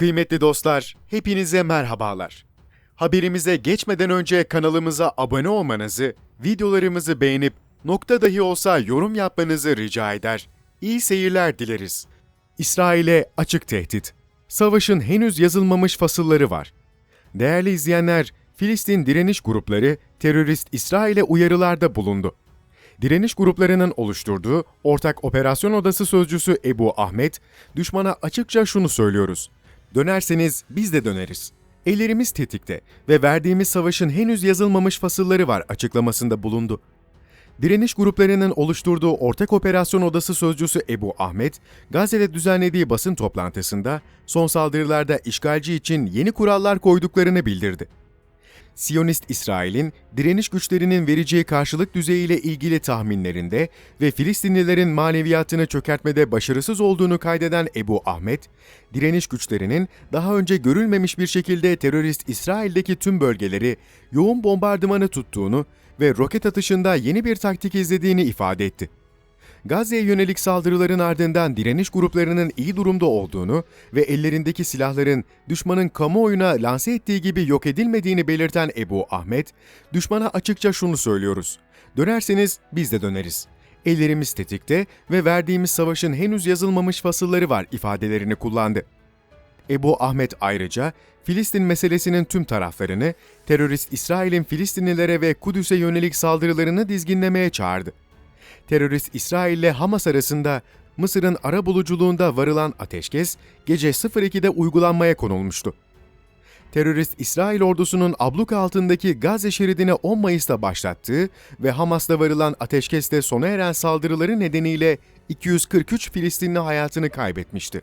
Kıymetli dostlar, hepinize merhabalar. Haberimize geçmeden önce kanalımıza abone olmanızı, videolarımızı beğenip nokta dahi olsa yorum yapmanızı rica eder. İyi seyirler dileriz. İsrail'e açık tehdit. Savaşın henüz yazılmamış fasılları var. Değerli izleyenler, Filistin direniş grupları terörist İsrail'e uyarılarda bulundu. Direniş gruplarının oluşturduğu Ortak Operasyon Odası sözcüsü Ebu Ahmet, düşmana açıkça şunu söylüyoruz. Dönerseniz biz de döneriz. Ellerimiz tetikte ve verdiğimiz savaşın henüz yazılmamış fasılları var açıklamasında bulundu. Direniş gruplarının oluşturduğu Ortak Operasyon Odası sözcüsü Ebu Ahmet, Gazze'de düzenlediği basın toplantısında son saldırılarda işgalci için yeni kurallar koyduklarını bildirdi. Siyonist İsrail'in direniş güçlerinin vereceği karşılık düzeyiyle ilgili tahminlerinde ve Filistinlilerin maneviyatını çökertmede başarısız olduğunu kaydeden Ebu Ahmet, direniş güçlerinin daha önce görülmemiş bir şekilde terörist İsrail'deki tüm bölgeleri yoğun bombardımanı tuttuğunu ve roket atışında yeni bir taktik izlediğini ifade etti. Gazze'ye yönelik saldırıların ardından direniş gruplarının iyi durumda olduğunu ve ellerindeki silahların düşmanın kamuoyuna lanse ettiği gibi yok edilmediğini belirten Ebu Ahmet, düşmana açıkça şunu söylüyoruz. Dönerseniz biz de döneriz. Ellerimiz tetikte ve verdiğimiz savaşın henüz yazılmamış fasılları var ifadelerini kullandı. Ebu Ahmet ayrıca Filistin meselesinin tüm taraflarını terörist İsrail'in Filistinlilere ve Kudüs'e yönelik saldırılarını dizginlemeye çağırdı terörist İsrail ile Hamas arasında Mısır'ın ara buluculuğunda varılan ateşkes gece 02'de uygulanmaya konulmuştu. Terörist İsrail ordusunun abluka altındaki Gazze şeridine 10 Mayıs'ta başlattığı ve Hamas'la varılan ateşkeste sona eren saldırıları nedeniyle 243 Filistinli hayatını kaybetmişti.